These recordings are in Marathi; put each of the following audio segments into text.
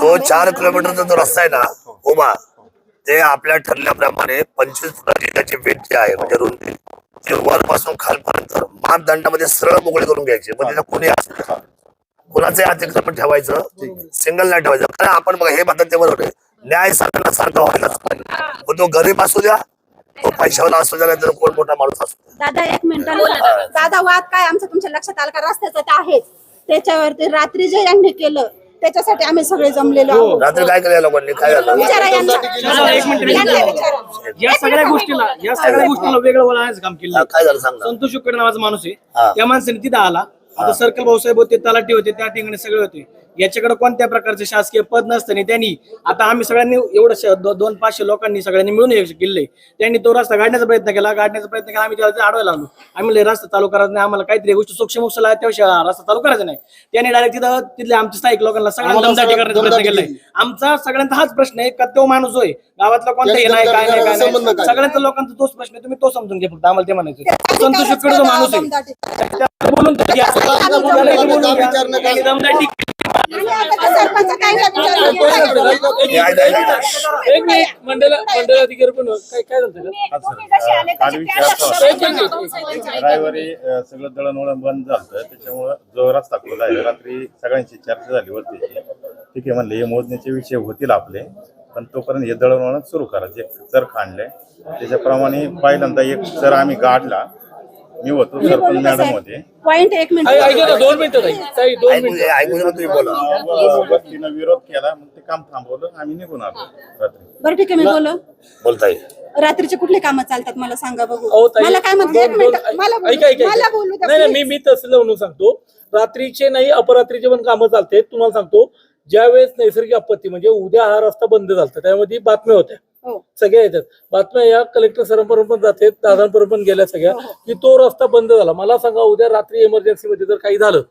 तो चार किलोमीटरचा जो रस्ता आहे ना उभा ते आपल्या ठरल्याप्रमाणे पंचवीस फुटाची त्याची वेट जी आहे म्हणजे रुंदी ती वरपासून खालपर्यंत मापदंडामध्ये सरळ मोकळी करून घ्यायची. म्हणजे मग तिथं कोणी असलं कुणाचंही अतिक्रमण ठेवायचं सिंगल नाही ठेवायचं कारण आपण बघा हे म्हणतात ते बरोबर न्याय साधना सारखा व्हायलाच पाहिजे. मग तो गरीब असू द्या तो पैशावाला असू द्या नाही तर कोण मोठा माणूस असू दादा एक मिनिट दादा वाद काय? आमचं तुमच्या लक्षात आलं का? रस्त्याचं आहे आहेच. त्याच्यावरती रात्री जे यांनी केलं त्याच्यासाठी आम्ही सगळे जमलेलो आहोत. रात्री काय केलं या लोकांनी? काय झालं? विचारा यांना. चला, एक मिनिट, एक यांना मिनिट. विचारा. या सगळ्या गोष्टीला या सगळ्या गोष्टीला वेगळं बोलायचं काम केलं. काय झालं सांग. ना संतोष शुक्कर नावाचा माणूस हा. आहे त्या माणसाने तिथं आला. आता सर्कल भाऊसाहेब होते तलाठी होते त्या ठिकाणी सगळे होते. याच्याकडे कोणत्या प्रकारचे शासकीय पद नसताना त्यांनी आता आम्ही सगळ्यांनी एवढं दो- दोन पाचशे लोकांनी सगळ्यांनी मिळून हे केले. त्यांनी तो रस्ता गाडण्याचा प्रयत्न केला गाडण्याचा प्रयत्न केला आम्ही त्याला अडवायला लागलो. आम्ही म्हणले रस्ता चालू करायचा नाही आम्हाला काहीतरी गोष्टी सूक्ष्म आहे त्याशिवाय रस्ता चालू करायचा नाही. त्याने डायरेक्ट तिथं तिथले आमच्या स्थायिक लोकांना सगळ्यांना करण्याचा प्रयत्न केलाय आमचा सगळ्यांचा हाच प्रश्न आहे का तो माणूस होय? गावातला कोणता हे नाही काय नाही काय नाही? सगळ्यांचा लोकांचा तोच प्रश्न आहे तुम्ही तो समजून घ्या फक्त आम्हाला ते म्हणायचं संतोष माणूस आहे बोलून एक मिनिट मंडळ मंडळाधिकारी पण काय काय झालं? त्याला? काल विचारतो. रविवारी सगळं दळणवळण बंद झालं त्याच्यामुळं जो रस्ता खुला आहे रात्री सगळ्यांची चर्चा झाली वरतीची ठीक आहे म्हणले हे मोजण्याचे विषय होतील आपले पण तोपर्यंत हे दळणवळण सुरू करा. जे चर खांडले त्याच्याप्रमाणे पहिल्यांदा एक चर आम्ही गाडला मी होतो सरपंच मॅडम होते पॉइंट एक मिनिट. दोन मिनिटं ताई. ताई दोन ऐकून मिनिटं. ऐकून घ्या, तुम्ही बोला. व- वरतीनं विरोध केला मग ते काम थांबवलं आम्ही निघून आलो रात्री. बरं ठीक आहे मी बोलो. बोलताय. रात्रीचे कुठले कामं चालतात मला सांगा अहो, बघू ताई, मला काय म्हणते एक दोन- मिनिट दोन- मला बोलू- ऐका ऐका. मला ऐका. बोलू द्या, नाही नाही please. मी मी तसं म्हणून सांगतो. रात्रीचे नाही अपरात्रीचे पण कामं चालते तुम्हाला सांगतो ज्यावेळेस नैसर्गिक आपत्ती म्हणजे उद्या हा रस्ता बंद झाला त्यामध्ये बातम्या होत्या. हो. सगळ्या येतात. बातम्या या कलेक्टर सरांपर्यंत पण जाते दादांपर्यंत पण गेल्या सगळ्या. की तो रस्ता बंद झाला. मला सांगा उद्या रात्री इमर्जन्सी मध्ये जर काही झालं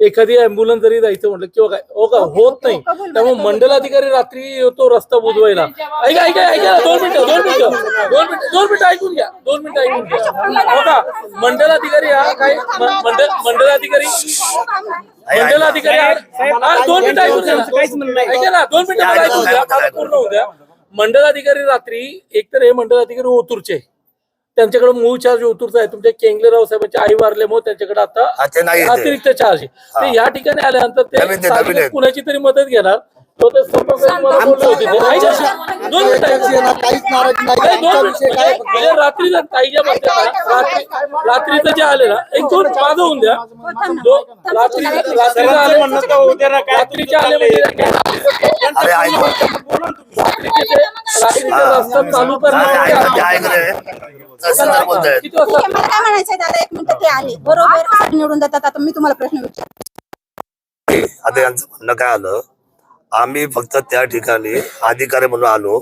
एखादी अँब्युलन्स जरी जायचं म्हटलं किंवा काय हो का? ओके, होत ओके, नाही. त्यामुळे कबूल. मंडलाधिकारी रात्री तो रस्ता बुजवायला. ऐका ऐका ऐका दोन मिनिटं दोन मिनिटं दोन मिनिटं दोन मिनिटं ऐकून घ्या दोन मिनिटं ऐकून घ्या. हो का? मंडलाधिकारी हा काय? म- मंडल मंडलाधिकारी? मंडलाधिकारी हा- हा, दोन मिनिटं ऐकून घ्या. ऐका ना दोन मिनिटं मला ऐकून घ्या. मला पूर्ण होऊ द्या. मंडलाधिकारी रात्री एकतर हे मंडलाधिकारी ओतूरचे त्यांच्याकडे मूळ चार्ज ओतूरचा आहे तुमच्या केंगलेराव साहेबांची आई वारल्यामुळे त्यांच्याकडे आता. अतिरिक्त चार्ज आहे. ते या ठिकाणी आल्यानंतर ते. कुणाची तरी मदत घेणार काहीच नाराज नाही, म्हणजे रात्री जर रात्रीचं जे आले ना एक दोन माझं होऊन द्या. रात्री रात्रीचं आले रात्रीचे म्हणजे रात्रीचे रात्रीचा चालू करणार किती काय म्हणायचंय दादा एक मिनिट ते आले. बरोबर निवडून देतात. आता मी तुम्हाला प्रश्न विचार आता यांचं म्हणणं काय आलं? आम्ही फक्त त्या ठिकाणी अधिकारी म्हणून आलो.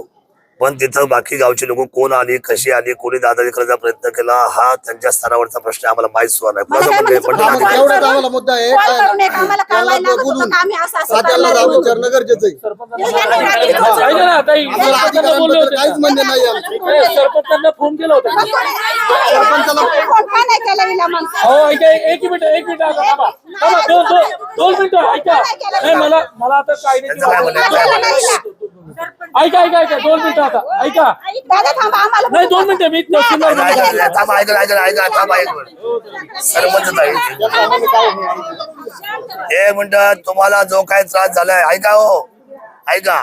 पण तिथं बाकी गावची लोक कोण आली कशी आली कोणी दादाजी करायचा प्रयत्न केला हा त्यांच्या स्तरावरचा प्रश्न आम्हाला माहीत सुद्धा नाही मला कुणाचं काय म्हणणं आहे? म्हणायचं पण आम्हाला मुद्दा आहे कॉल काय करून एक आम्हाला त्याला कळवायला लागत होतं बोलून का आम्ही असं असं जाऊन. विचारणं गरजेचं आहे ऐका ना ताई आम्हाला सरपंचांना बोलले अधिकाऱ्यांबद्दल होते काहीच का? म्हणणे नाही आमचं नाही, सरपंचांना फोन केला होता का? सरपंचाला फोन का नाही केला हिला मग? हो ऐका एक एक मिनिट एक मिनिट आता थांबा थांबा दोन दोन दोन मिनिटं ऐका नाही मला मला आता कायद्याची त्यांचं काय म्हणणं आहे? काय म्हणणं आहे? ऐका ऐका ऐका दोन मिनिटं आता ऐका. दादा थांबा आम्हाला नाही दोन मिनिटं मी तहसीलदार ऐका, ऐका, ऐका, थांबा, ऐका, ऐका, ऐका, थांबा एक मिनिट. सरपंच ताई. हे म्हणतात तुम्हाला जो काही त्रास झालाय ऐका हो. ऐका.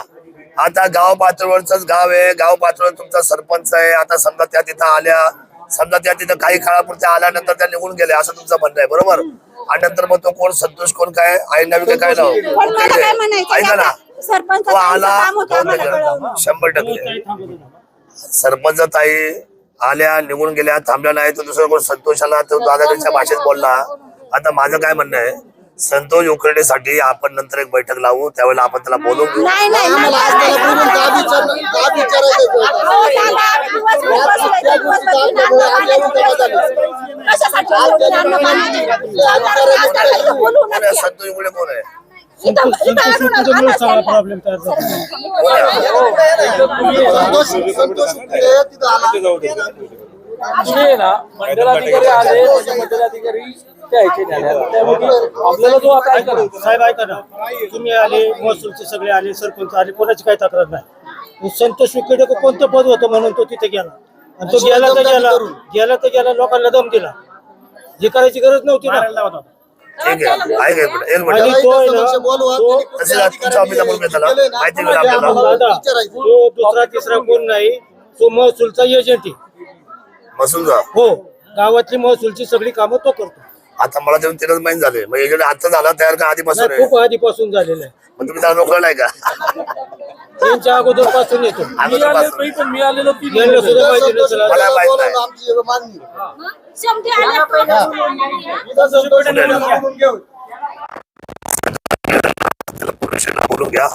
आता गाव पातळीवरच गाव आहे. गाव पातळीवर तुमचा सरपंच आहे. आता समजा त्या तिथं आल्या. समजा त्या तिथं काही काळापुरत्या आल्यानंतर त्या निघून गेल्या असं तुमचं म्हणणं आहे बरोबर? आणि नंतर मग तो कोण संतोष कोण काय? आई नवी काय नाव पण मला काय म्हणायचं ऐका ना. सरपंच आला काम होतं आम्हाला. शंभर टक्के सरपंच ताई आल्या निघून गेल्या थांबल्या नाही तो दुसरा कोण संतोषाला तो दादाकडच्या भाषेत बोलला आता माझं काय म्हणणं आहे संतोष उकरडेसाठी आपण नंतर एक बैठक लावू त्यावेळेला आपण त्याला बोलून घेऊ नाही नाही आम्हाला आज त्याला बोलून का विचारणं का विचारायचं होतं? अहो, दादा, आठ दिवस मी बसलोय, ते दिवस बसून अन्न पाणी नाही. कशासाठी बोलून अन्न पाणी नाही? बोलू? नका. संतोष उकडे कोण आहे इथं- आणा? संतोष उकडे मंडलाधिकारी आले म्हणजे मंडलाधिकारी आपल्याला जो आता साहेब ऐका ना. तुम्ही आले महसूलचे सगळे आले सरपंच आले कोणाची काही तक्रार नाही. संतोष विकेडे कोणतं पद होतं म्हणून तो तिथे गेला? आणि तो गेला तर गेला. गेला तर गेला लोकांना दम दिला. हे करायची गरज नव्हती ना. ठीक आहे. ऐक एक मिनिट एक आणि मिनिट तो आहे ना समक्ष बोलवा, तो त्यांनी कुठल्या तहसीलदार तुमच्या ऑफिसला बोलून घेतला ना? केलंय ना, माहिती तुम्हाला मिळेल आपल्याला. आम्हाला दादा विचारायचं. तो दुसरा तिसरा कोण नाही तो महसूलचा एजंट आहे. हो गावातली महसूलची सगळी कामं तो करतो. आता मला जेव्हा तीनच महिने झाले. मग एजंट आता झाला तयार का आधीपासून नाही, आहे? खूप आधीपासून झालेलं आहे. मग तुम्ही त्याला रोखलं नाही का? त्यांच्या अगोदरपासून येतो मिळालेलं पाहिजे घ्या